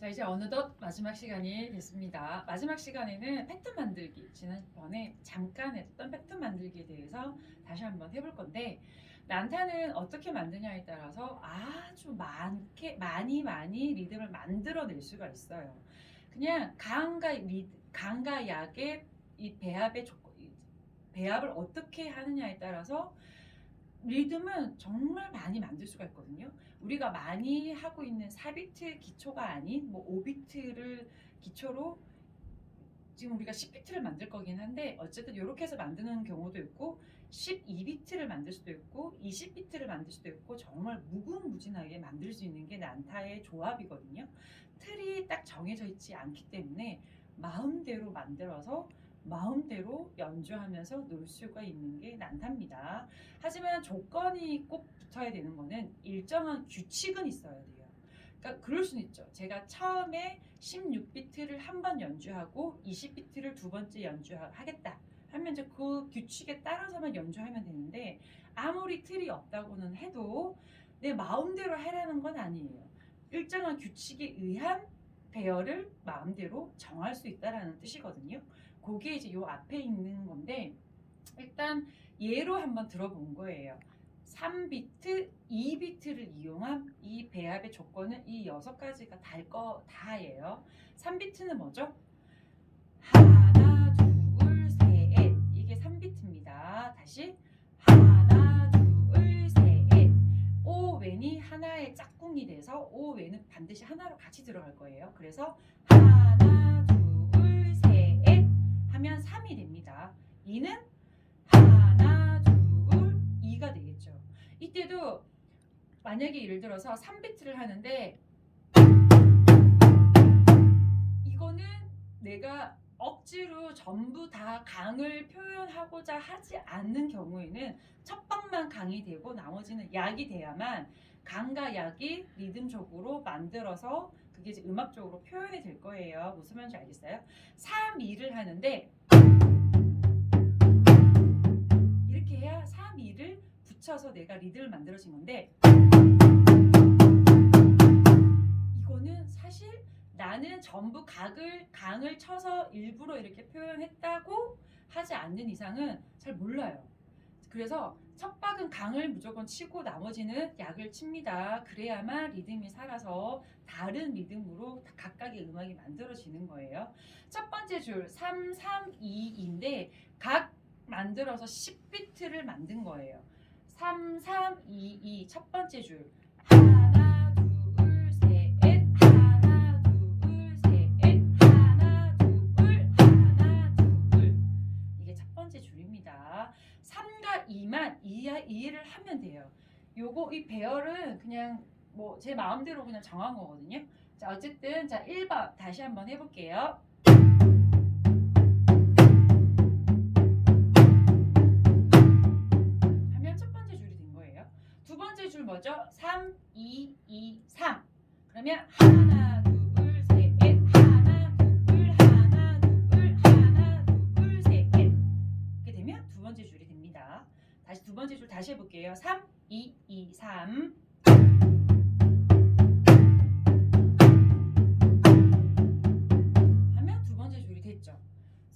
자 이제 어느덧 마지막 시간이 됐습니다. 마지막 시간에는 패턴 만들기 지난번에 잠깐 했던 패턴 만들기에 대해서 다시 한번 해볼 건데 난타는 어떻게 만드냐에 따라서 아주 많게 많이 많이 리듬을 만들어낼 수가 있어요. 그냥 강과 리, 강과 약의 이 배합의 조건, 이 배합을 어떻게 하느냐에 따라서 리듬은 정말 많이 만들 수가 있거든요. 우리가 많이 하고 있는 4비트 기초가 아닌 뭐 5비트를 기초로 지금 우리가 10비트를 만들 거긴 한데 어쨌든 이렇게 해서 만드는 경우도 있고 12비트를 만들 수도 있고 20비트를 만들 수도 있고 정말 무궁무진하게 만들 수 있는 게 난타의 조합이거든요. 틀이 딱 정해져 있지 않기 때문에 마음대로 만들어서 마음대로 연주하면서 놀 수가 있는 게 난타입니다. 하지만 조건이 꼭 붙어야 되는 거는 일정한 규칙은 있어야 돼요. 그러니까 그럴 수는 있죠. 제가 처음에 16비트를 한 번 연주하고 20비트를 두 번째 연주하겠다 하면 이제 그 규칙에 따라서만 연주하면 되는데 아무리 틀이 없다고는 해도 내 마음대로 하라는 건 아니에요. 일정한 규칙에 의한 배열을 마음대로 정할 수 있다라는 뜻이거든요. 그게 이제 요 앞에 있는 건데 일단 예로 한번 들어본 거예요. 3비트, 2비트를 이용한 이 배합의 조건은 이 여섯 가지가 달 거 다예요. 3비트는 뭐죠? 하나, 둘, 셋. 이게 3비트입니다. 다시 하나. 오 왼이 하나의 짝꿍이 돼서 오 왼은 반드시 하나로 같이 들어갈 거예요. 그래서 하나, 둘, 셋 하면 3이 됩니다. 2는 하나, 둘, 2가 되겠죠. 이때도 만약에 예를 들어서 3비트를 하는데 이거는 내가 억지로 전부 다 강을 표현하고자 하지 않는 경우에는 첫 방만 강이 되고 나머지는 약이 돼야만 강과 약이 리듬적으로 만들어서 그게 이제 음악적으로 표현이 될 거예요. 무슨 말인지 알겠어요? 3, 2를 하는데 이렇게 해야 3, 2를 붙여서 내가 리듬을 만들어진 건데 이거는 사실 나는 전부 각을 강을 쳐서 일부러 이렇게 표현했다고 하지 않는 이상은 잘 몰라요. 그래서 첫 박은 강을 무조건 치고 나머지는 약을 칩니다. 그래야만 리듬이 살아서 다른 리듬으로 각각의 음악이 만들어지는 거예요. 첫 번째 줄 3, 3, 2인데 각 만들어서 10비트를 만든 거예요. 3, 3, 2, 2 첫 번째 줄 요. 요거 이 배열은 그냥 뭐 제 마음대로 그냥 정한 거거든요. 자 어쨌든 자 1번 다시 한번 해 볼게요. 하면 첫 번째 줄이 된 거예요. 두 번째 줄 뭐죠? 3, 2, 2, 3. 그러면 하나, 둘, 셋, 하나, 둘, 하나, 둘, 하나, 둘, 셋. 이렇게 되면 두 번째 줄이 됩니다. 다시 두 번째 줄 다시 해볼게요. 3, 2, 2, 3. 하면 두 번째 줄이 됐죠.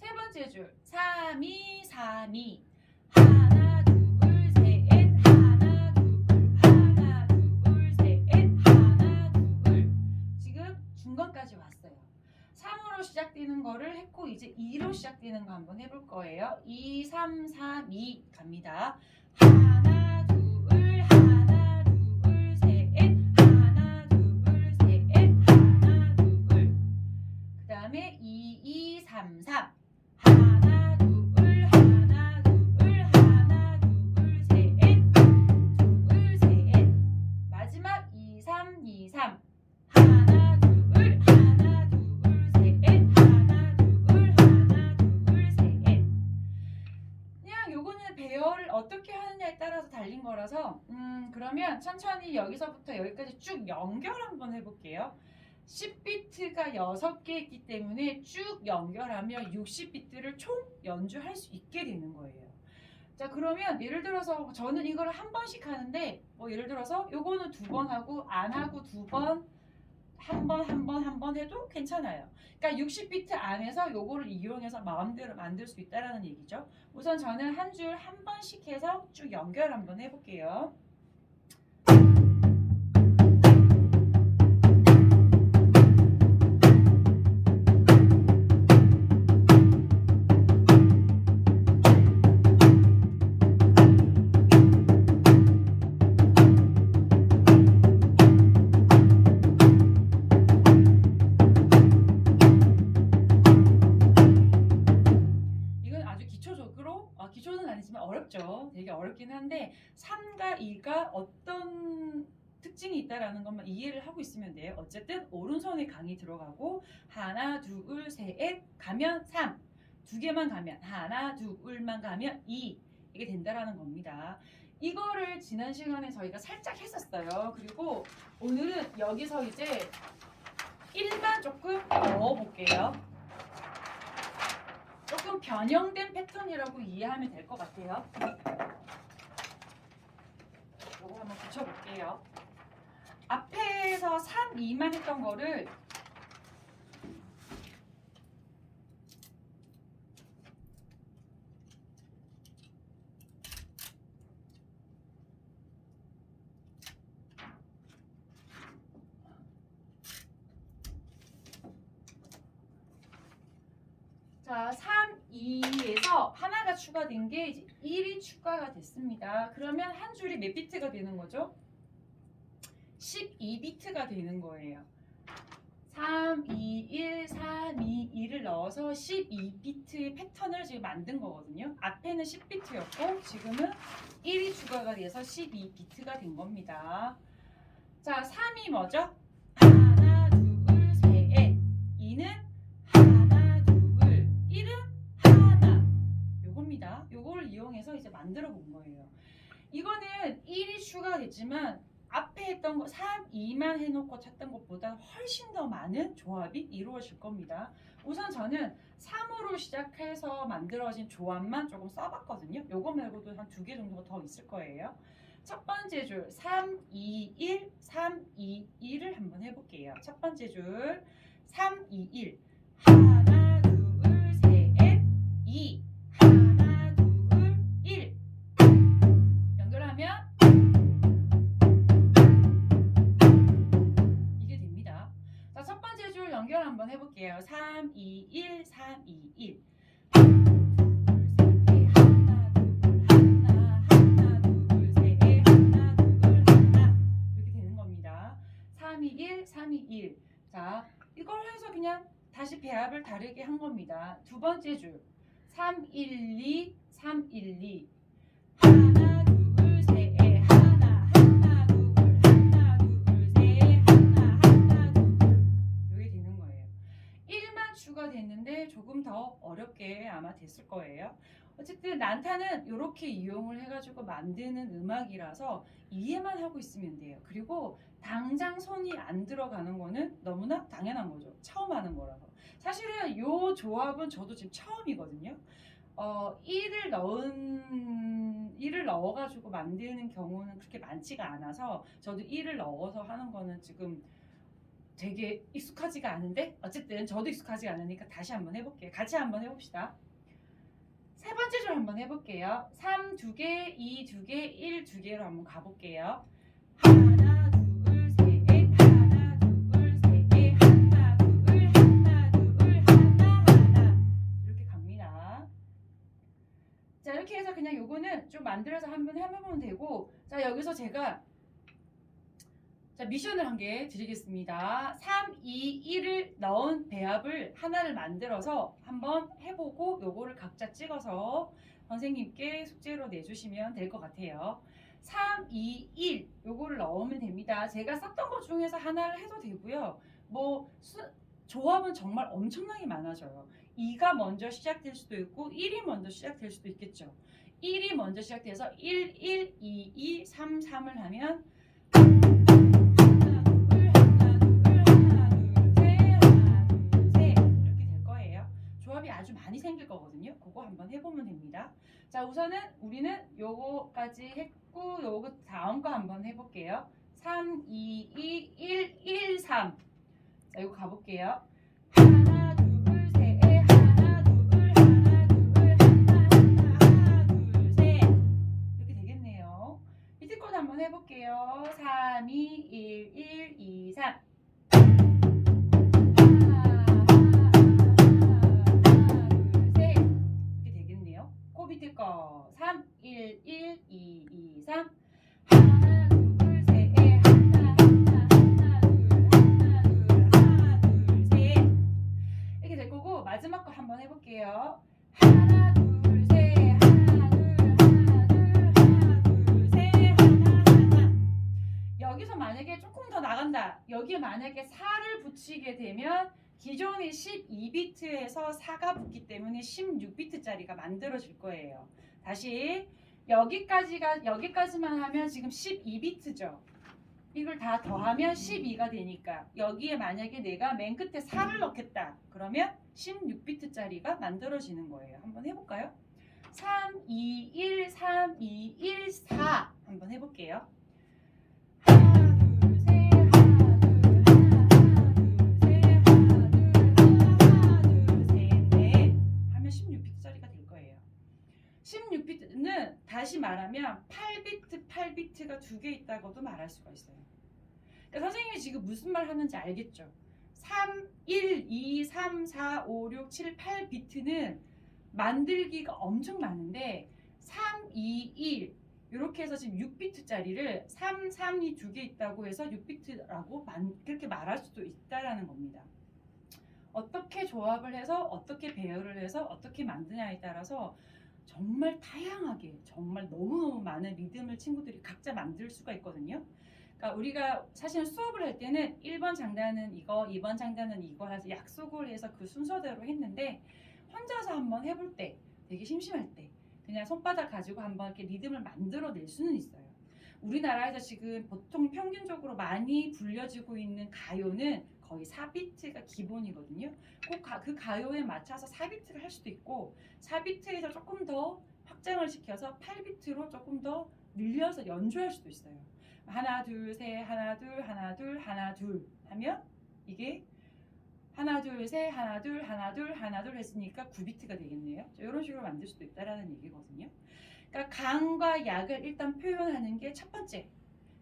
세 번째 줄 3, 2, 3, 2. 하나, 둘, 셋, 하나, 둘, 하나, 둘, 셋, 하나, 둘. 지금 중간까지 왔어요. 3으로 시작되는 거를 했고 이제 2로 시작되는 거 한번 해볼 거예요. 2, 3, 3, 2 갑니다. 하나, 둘, 3, 3. 하나, 둘, 하나, 둘, 하나, 둘, 셋, 둘, 셋. 마지막 2, 3, 2, 3. 하나, 둘, 하나, 둘, 셋, 하나, 둘, 하나, 둘, 셋. 그냥 요거는 배열을 어떻게 하느냐에 따라서 달린 거라서 음 그러면 천천히 여기서부터 여기까지 쭉 연결 한번 해볼게요. 10비트가 6개 있기 때문에 쭉 연결하면 60비트를 총 연주할 수 있게 되는 거예요. 자 그러면 예를 들어서 저는 이걸 한 번씩 하는데 뭐 예를 들어서 요거는 두 번 하고 안 하고 두 번 한 번 한 번 한 번 해도 괜찮아요. 그러니까 60비트 안에서 요거를 이용해서 마음대로 만들 수 있다라는 얘기죠. 우선 저는 한 줄 한 번씩 해서 쭉 연결 한번 해볼게요. 어렵긴 한데 3과 2가 어떤 특징이 있다라는 것만 이해를 하고 있으면 돼요. 어쨌든 오른손에 강이 들어가고 하나, 둘, 셋 가면 3. 두 개만 가면 하나, 둘만 가면 2. 이게 된다라는 겁니다. 이거를 지난 시간에 저희가 살짝 했었어요. 그리고 오늘은 여기서 이제 1만 조금 넣어 볼게요. 변형된 패턴이라고 이해하면 될 것 같아요. 요거 한번 붙여볼게요. 앞에서 3, 2만 했던 거를 자, 3, 2에서 하나가 추가된 게 이제 1이 추가가 됐습니다. 그러면 한 줄이 몇 비트가 되는 거죠? 12비트가 되는 거예요. 3, 2, 1, 3, 2, 2를 넣어서 12비트의 패턴을 지금 만든 거거든요. 앞에는 10비트였고 지금은 1이 추가가 돼서 12비트가 된 겁니다. 자, 3이 뭐죠? 하나, 둘, 셋. 2는 요겁니다. 요거를 이용해서 이제 만들어 본 거예요. 이거는 1이 추가됐지만 앞에 했던 거 3, 2만 해놓고 찾던 것보다 훨씬 더 많은 조합이 이루어질 겁니다. 우선 저는 3으로 시작해서 만들어진 조합만 조금 써봤거든요. 요거 말고도 한 두 개 정도가 더 있을 거예요. 첫 번째 줄 3, 2, 1, 3, 2, 1을 한번 해볼게요. 첫 번째 줄 3, 2, 1 하나, 둘, 셋, 2 볼게요. 3, 2, 1, 3, 2, 1. 이렇게 되는 겁니다. 3, 2, 1, 3, 2, 1. 자, 이걸 해서 그냥 다시 배합을 다르게 한 겁니다. 두 번째 줄. 3, 1, 2, 3, 1, 2. 하나, 조금 더 어렵게 아마 됐을 거예요. 어쨌든 난타는 이렇게 이용을 해가지고 만드는 음악이라서 이해만 하고 있으면 돼요. 그리고 당장 손이 안 들어가는 거는 너무나 당연한 거죠. 처음 하는 거라서. 사실은 이 조합은 저도 지금 처음이거든요. 어, 1을 넣은 1을 넣어가지고 만드는 경우는 그렇게 많지가 않아서 저도 1을 넣어서 하는 거는 지금 되게 익숙하지가 않은데 어쨌든 저도 익숙하지가 않으니까 다시 한번 해볼게요. 같이 한번 해봅시다. 세 번째 줄 한번 해볼게요. 3 두 개, 2 두 개, 1 두 개로 한번 가볼게요. 하나, 둘, 셋, 하나, 둘, 셋, 하나, 둘, 하나, 둘, 하나, 하나. 이렇게 갑니다. 자, 이렇게 해서 그냥 요거는 좀 만들어서 한번 해보면 되고, 자, 여기서 제가 자, 미션을 한 개 드리겠습니다. 3, 2, 1을 넣은 배합을 하나를 만들어서 한번 해보고 요거를 각자 찍어서 선생님께 숙제로 내주시면 될 것 같아요. 3, 2, 1 요거를 넣으면 됩니다. 제가 썼던 것 중에서 하나를 해도 되고요. 뭐 수, 조합은 정말 엄청나게 많아져요. 2가 먼저 시작될 수도 있고 1이 먼저 시작될 수도 있겠죠. 1이 먼저 시작돼서 1, 1, 2, 2, 3, 3을 하면 아주 많이 생길 거거든요. 그거 한번 해보면 됩니다. 자, 우선은 우리는 요거까지 했고 요거 다음 거 한번 해볼게요. 3, 2, 2, 1, 1, 3. 자, 이거 가볼게요. 하나, 둘, 셋, 하나, 둘, 하나, 둘, 하나, 하나. 이렇게 되겠네요. 밑에 것도 한번 해볼게요. 3, 2, 1, 1, 2, 3. 거 3, 1, 1, 2, 2, 3. 기존의 12비트에서 4가 붙기 때문에 16비트짜리가 만들어질 거예요. 다시 여기까지가 여기까지만 하면 지금 12비트죠. 이걸 다 더하면 12가 되니까 여기에 만약에 내가 맨 끝에 4를 넣겠다. 그러면 16비트짜리가 만들어지는 거예요. 한번 해볼까요? 3, 2, 1, 3, 2, 1, 4 한번 해볼게요. 다시 말하면 8비트, 8비트가 두 개 있다고도 말할 수가 있어요. 그러니까 선생님이 지금 무슨 말 하는지 알겠죠? 3, 1, 2, 3, 4, 5, 6, 7, 8비트는 만들기가 엄청 많은데 3, 2, 1 이렇게 해서 지금 6비트짜리를 3, 3이 두 개 있다고 해서 6비트라고 그렇게 말할 수도 있다라는 겁니다. 어떻게 조합을 해서 어떻게 배열을 해서 어떻게 만드냐에 따라서 정말 다양하게 정말 너무너무 많은 리듬을 친구들이 각자 만들 수가 있거든요. 그러니까 우리가 사실 수업을 할 때는 1번 장단은 이거, 2번 장단은 이거 해서 약속을 해서 그 순서대로 했는데 혼자서 한번 해볼 때 되게 심심할 때 그냥 손바닥 가지고 한번 이렇게 리듬을 만들어 낼 수는 있어요. 우리나라에서 지금 보통 평균적으로 많이 불려지고 있는 가요는 거의 4비트가 기본이거든요. 그, 가, 그 가요에 맞춰서 4비트를 할 수도 있고 4비트에서 조금 더 확장을 시켜서 8비트로 조금 더 늘려서 연주할 수도 있어요. 하나 둘 셋 하나 둘 하나 둘 하나 둘 하면 이게 하나 둘셋 하나 둘 하나 둘 하나 둘 했으니까 9비트가 되겠네요. 이런 식으로 만들 수도 있다라는 얘기거든요. 그러니까 강과 약을 일단 표현하는 게 첫 번째.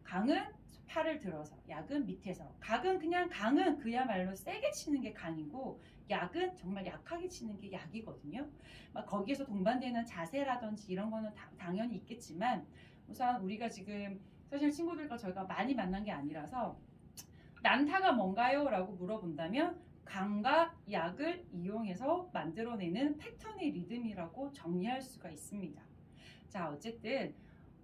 강은 팔을 들어서, 약은 밑에서. 각은 그냥 강은 그야말로 세게 치는 게 강이고, 약은 정말 약하게 치는 게 약이거든요. 막 거기에서 동반되는 자세라든지 이런 거는 다- 당연히 있겠지만, 우선 우리가 지금 사실 친구들과 저희가 많이 만난 게 아니라서 난타가 뭔가요? 라고 물어본다면 강과 약을 이용해서 만들어내는 패턴의 리듬이라고 정리할 수가 있습니다. 자, 어쨌든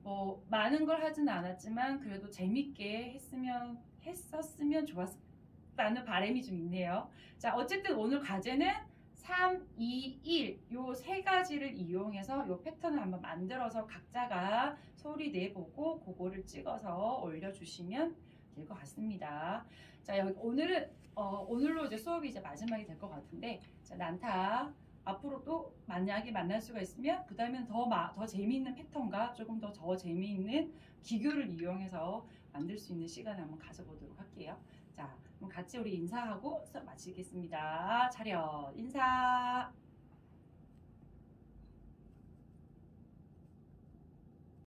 뭐 많은 걸 하진 않았지만 그래도 재밌게 했으면 했었으면 좋았다는 바람이 좀 있네요. 자, 어쨌든 오늘 과제는 3, 2, 1 요 세 가지를 이용해서 요 패턴을 한번 만들어서 각자가 소리 내보고 그거를 찍어서 올려주시면 될 것 같습니다. 자, 여기 오늘은 어, 오늘로 이제 수업이 이제 마지막이 될 것 같은데 자, 난타 앞으로 또 만약에 만날 수가 있으면 그 다음엔 더, 마, 더 재미있는 패턴과 조금 더 더 재미있는 기교를 이용해서 만들 수 있는 시간을 한번 가져보도록 할게요. 자, 그럼 같이 우리 인사하고 수업 마치겠습니다. 차렷 인사.